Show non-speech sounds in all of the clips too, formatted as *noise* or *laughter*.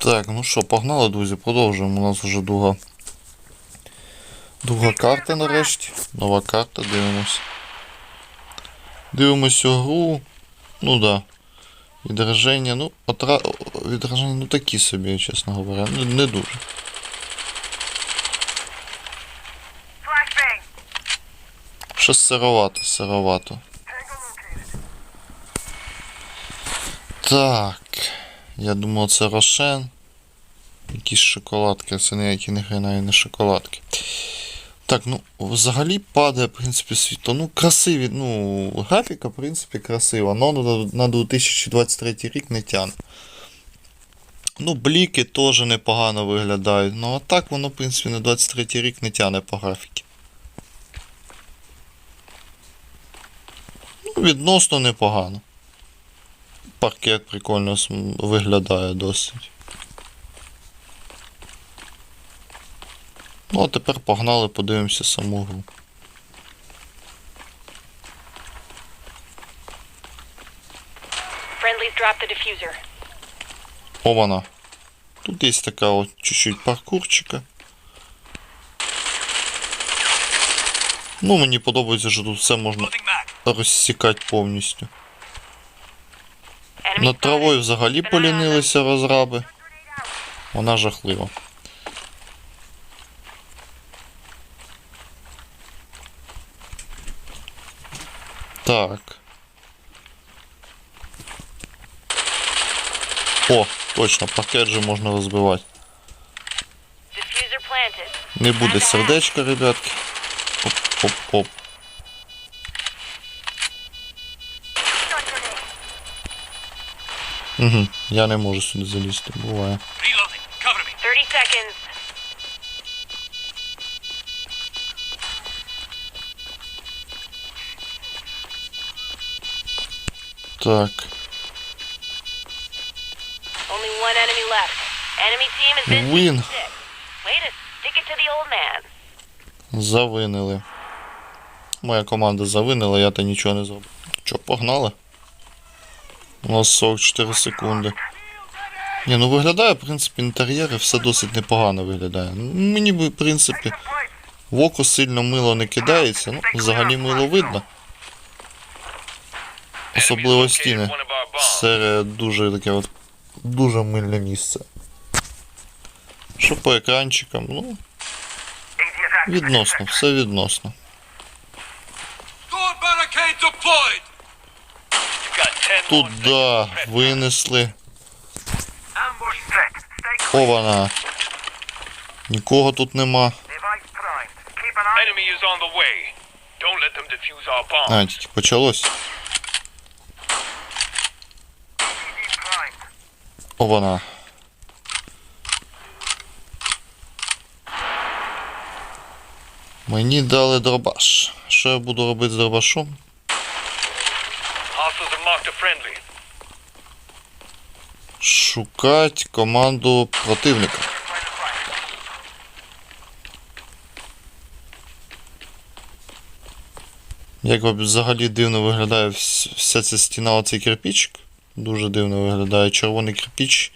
Так, ну що, погнали, друзі, продовжуємо. У нас вже друга. Друга карта нарешті. Нова карта, дивимось. Дивимось гру. Ну да. Відраження, ну, отра... відраження, ну такі собі, чесно говоря. Не, не дуже. Щось сировато, сировато. Так. Я думав, це Рошен. Якісь шоколадки, це ніякі не хрена не шоколадки. Так, ну, взагалі падає, в принципі, світло. Ну, красиві, ну, графіка, в принципі, красива, але на, на 2023 рік не тягне. Ну, бліки теж непогано виглядають. Ну, а так воно, в принципі, на 23 рік не тягне по графіки. Ну, відносно непогано. Паркет прикольно виглядає досить. Ну, а тепер погнали, подивимося саму гру. О, вона. Тут є така от чуть-чуть паркурчика. Ну, мені подобається, що тут все можна розсікати повністю. Над травою взагалі полінилися розраби. Вона жахлива. Так. О, точно, пакет же можна розбивати. Не буде сердечка, ребятки. Оп, Угу. Я не можу сюди залізти, буває. Reloading. Cover me. 30 seconds. Так. Man. Завинили. Моя команда завинила, я то нічого не зробив. Що, погнали? У нас 44 секунди. Ні, ну виглядає, в принципі, інтер'єри все досить непогано виглядає. Мені би, в принципі, в око сильно мило не кидається, ну, взагалі мило видно. Особливо стіни. Це дуже таке от дуже мильне місце. Що по екранчикам, ну, відносно, все відносно. Seconds. винесли. Ambush set. Stay clear. Ована. Нікого тут нема. А, тільки почалось. Ована. Мені дали дробаш. Що я буду робити з дробашом? Шукать команду противника. Як взагалі дивно виглядає вся ця стіна, оцей кирпичик. Дуже дивно виглядає. Червоний кирпич.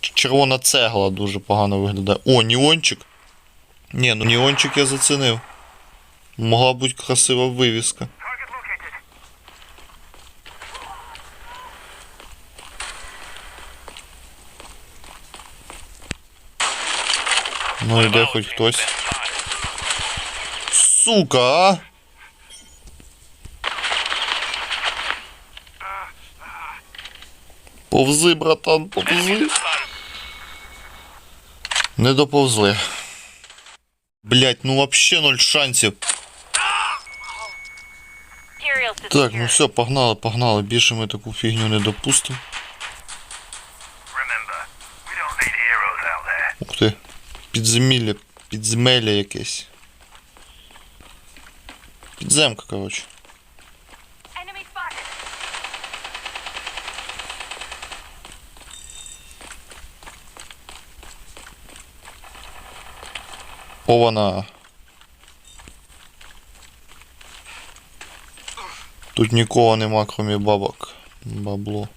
Червона цегла дуже погано виглядає. О, неончик. Ні, ну неончик я зацінив. Могла бути красива вивіска. Ну іде хоч хтось. Сука, а! Повзи, братан, повзи. Не доповзли. Блять, ну вообще ноль шансів. Так, ну все, погнали, погнали. Більше ми таку фігню не допустимо. Підземілля, підземелля якесь. Підземка, коротше. Enemy spotted. О, вона. Тут нікого нема, крім бабок. Бабло.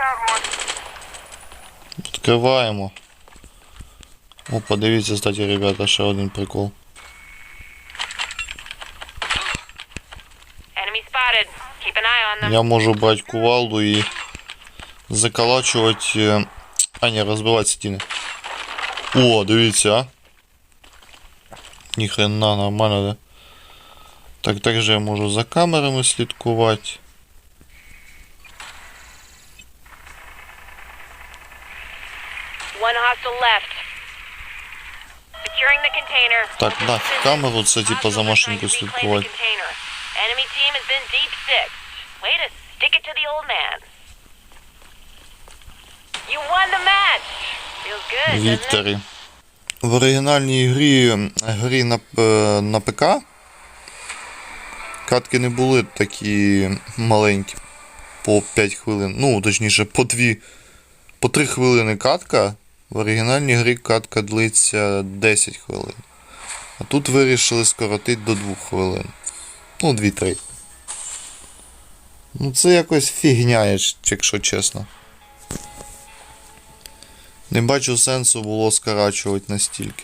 found one. Відкриваємо. О, подивіться, кстати, ребята, ще один прикол. Я можу брати кувалду і заколачувати. е, А, ні, розбивати стіни. О, дивіться, а. Ніхрена, нормально, да? Так, також я можу за камерами слідкувати. One hostile left. Securing the container. Так, на камеру це типа за Hostiles are машинку trying to reclaim the слідкувати. container. Enemy team has been deep six. Way to stick it to the old man. You won the match. Feels good, doesn't. В оригінальній грі, грі на, п- на ПК катки не були такі маленькі. По 5 хвилин. Ну, точніше, по 2. По 3 хвилини катка. В оригінальній грі катка длиться 10 хвилин. А тут вирішили скоротити до 2 хвилин. Ну, 2-3. Ну, це якось фігня, якщо чесно. Не бачу сенсу було скорачувати настільки.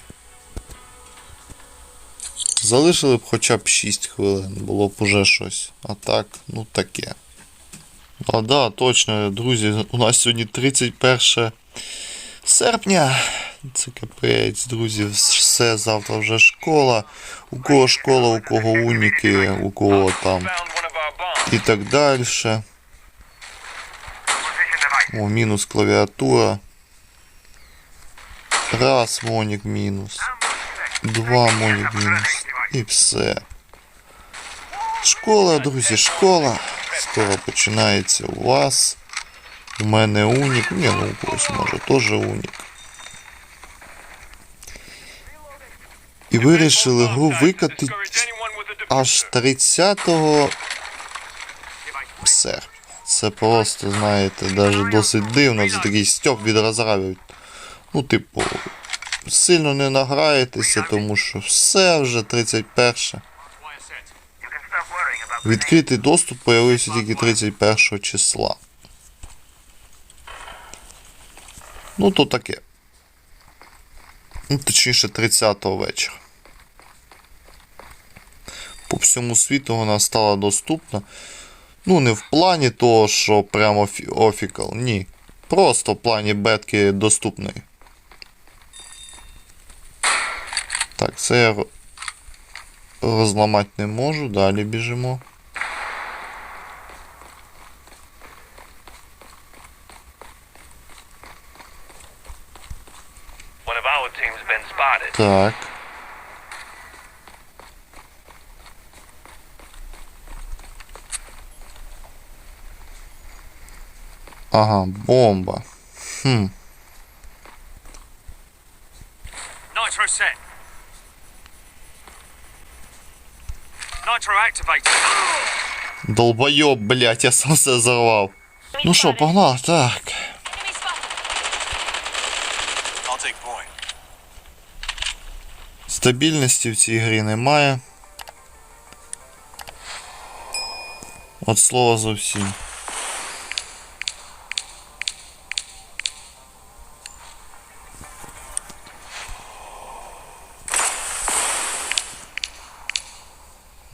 Залишили б хоча б 6 хвилин, було б уже щось. А так, ну таке. А да, точно, друзі, у нас сьогодні 31 серпня. Це капець, друзі, все, завтра вже школа. У кого школа, у кого уніки, у кого там І так далі. О, мінус клавіатура. Раз монік мінус. Два монік мінус. І все. Школа, друзі, школа. Скоро починається у вас. У мене унік. Ні, ну у когось може теж унік. І вирішили гру викатити аж diffuser. 30 серпня. Це просто, знаєте, навіть досить дивно. Це такий стьоп від розравів. Ну, типу, сильно не награєтеся, тому що все вже 31. You can stop worrying about Відкритий доступ появився тільки 31 числа. Ну, то таке. Ну, точніше, 30-го вечора. По всьому світу вона стала доступна. Ну, не в плані того, що прямо офікал, ні. Просто в плані бетки доступної. Так, це я розламати не можу, далі біжимо. Так. Ага, бомба. Хм. Nitro set. Nitro activated. Долбойоб, блять, я сам все взорвав. Ну що, погнали, так. Enemy spotted. I'll take point. Стабільності в цій грі немає. От слова зовсім.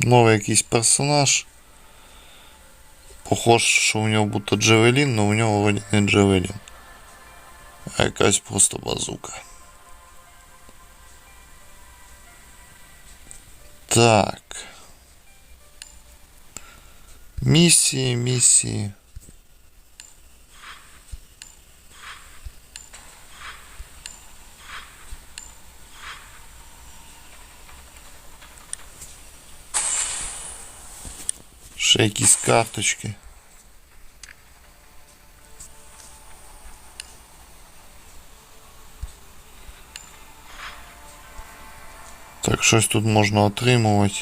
Новий якийсь персонаж. Похож, що у нього буде Джевелін, але у нього вроді не Джевелін. А якась просто базука. Так. Місії, миссии. Ще якісь карточки. Так, щось тут можна отримувати.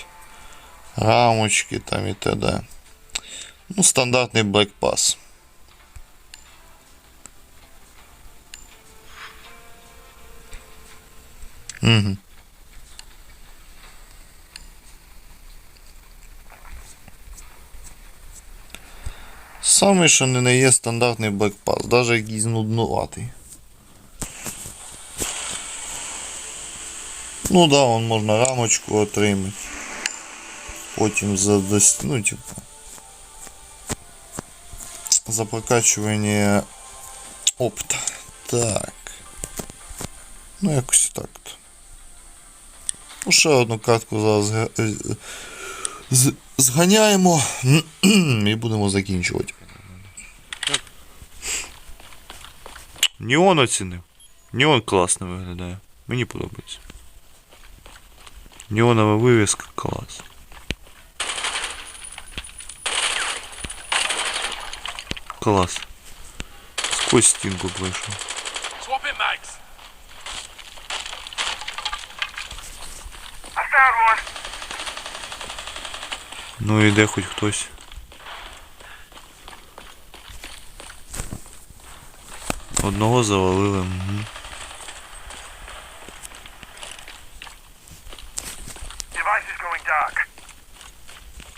Рамочки там і т.д. Ну, стандартний Black Pass. Угу. Самий, що не є стандартний Pass, навіть якийсь нуднуватий. Ну да, он можна рамочку отримати. Потім за ну, типу. За прокачування опыта. Так. Ну, якось так. то. Ну, ще одну картку зараз з- зганяємо і будемо закінчувати. Неон оцінив. Неон класно виглядає. Мені подобається. Неонова вивіска клас. Клас. Сквозь стінку пройшов. Swap it, mags. Ну іде хоч хтось. Одного завалили. Угу.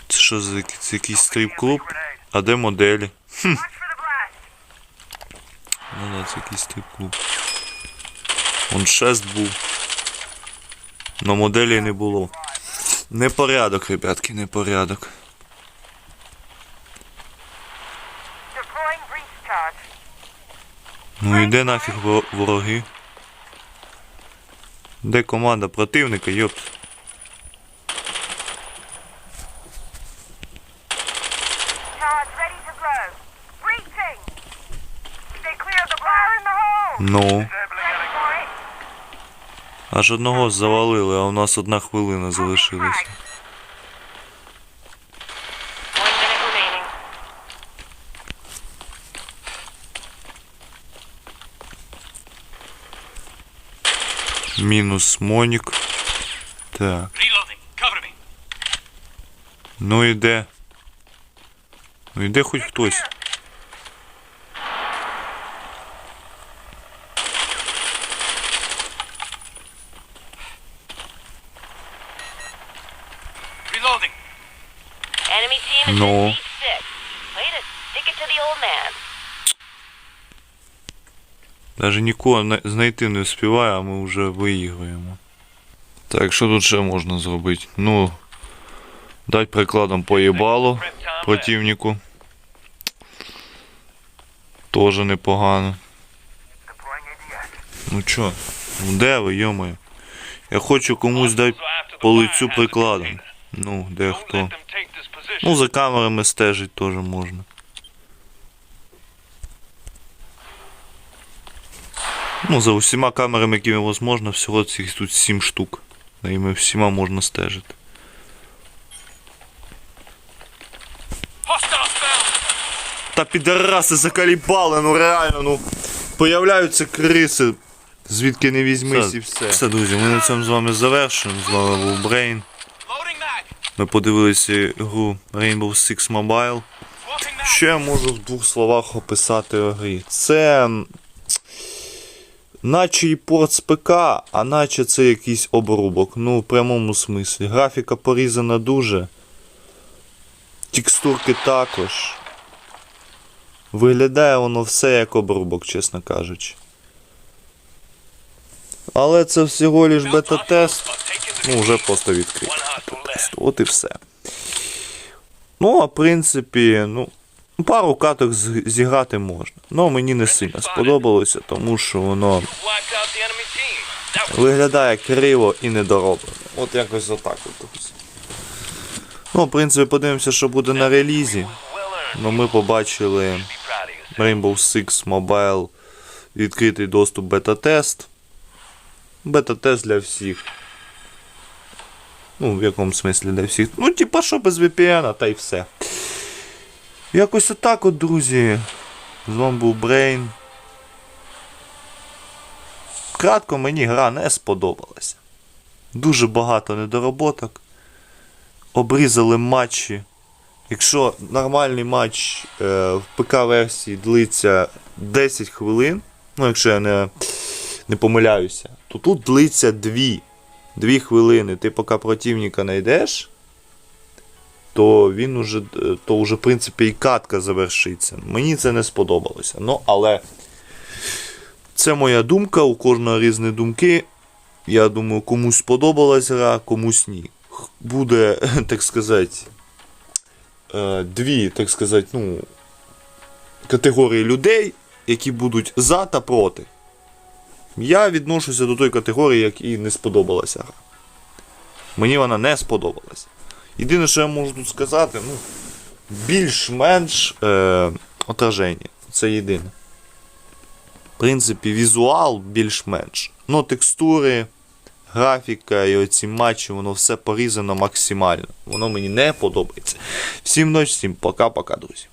Це що за це якийсь стрип-клуб? А де моделі? Ну да, це якийсь стрип-клуб. Он шест був. Но моделі не було. Непорядок, ребятки, непорядок. Ну іде нафіг во- вороги. Де команда противника, йопт. Charge Аж одного завалили, а у нас одна хвилина залишилася. Мінус Монік. Так. Reloading. Cover me. Ну іде. Ну іде хоч хтось. Reloading. Enemy team has No. been deep six. Way to stick it to the old man. Даже нікого не- знайти не вспіває, а ми вже виіграємо. Так, що тут ще можна зробити? Ну. Дать прикладом поїбало противнику. Тоже непогано. Ну чо? Ну де ви, йомаю? Я хочу комусь дати по лицю прикладом. Ну, де хто. Ну, за камерами стежить теж можна. Ну, за усіма камерами, якими можна, всього цих тут 7 штук. Да, і ми всіма можна стежити. Та підараси закалібали, ну реально, ну. Появляються криси. Звідки не візьмись і все. Все, друзі, ми на цьому з вами завершуємо. З вами був Брейн. Ми подивилися гру Rainbow Six Mobile. Що я можу в двох словах описати о грі? Це. Наче і порт з ПК, а наче це якийсь обрубок. Ну, в прямому смислі. Графіка порізана дуже. Текстурки також. Виглядає воно все як обрубок, чесно кажучи. Але це всього лиш бета-тест. Ну, вже просто відкрив. Бета-тест. От і все. Ну, а в принципі, ну, пару каток зіграти можна. Ну, мені не сильно сподобалося, тому що воно виглядає криво і недороблене. От якось отак от. Ну, в принципі, подивимося, що буде на релізі. Ну, ми побачили. Rainbow Six Mobile відкритий доступ бета-тест. Бета-тест для всіх. Ну, в якому смислі для всіх. Ну, типа, що без VPN, та й все. Якось отак от, друзі. З вами був Брейн. Кратко мені гра не сподобалася. Дуже багато недороботок. Обрізали матчі Якщо нормальний матч е, в ПК-версії длиться 10 хвилин, ну якщо я не, не помиляюся, то тут длиться 2. 2 хвилини. Ти поки противника знайдеш, то він уже, то вже, в принципі, і катка завершиться. Мені це не сподобалося. Ну, але це моя думка, у кожного різні думки. Я думаю, комусь сподобалась гра, комусь ні. Буде, *laughs* так сказати, е, дві, так сказати, ну, категорії людей, які будуть за та проти. Я відношуся до тої категорії, якій не сподобалася гра. Мені вона не сподобалася. Єдине, що я можу тут сказати, ну, більш-менш е, отраження. Це єдине. В принципі, візуал більш-менш. Ну, текстури, графіка і оці матчі, воно все порізано максимально. Воно мені не подобається. Всім ночі, всім пока-пока, друзі.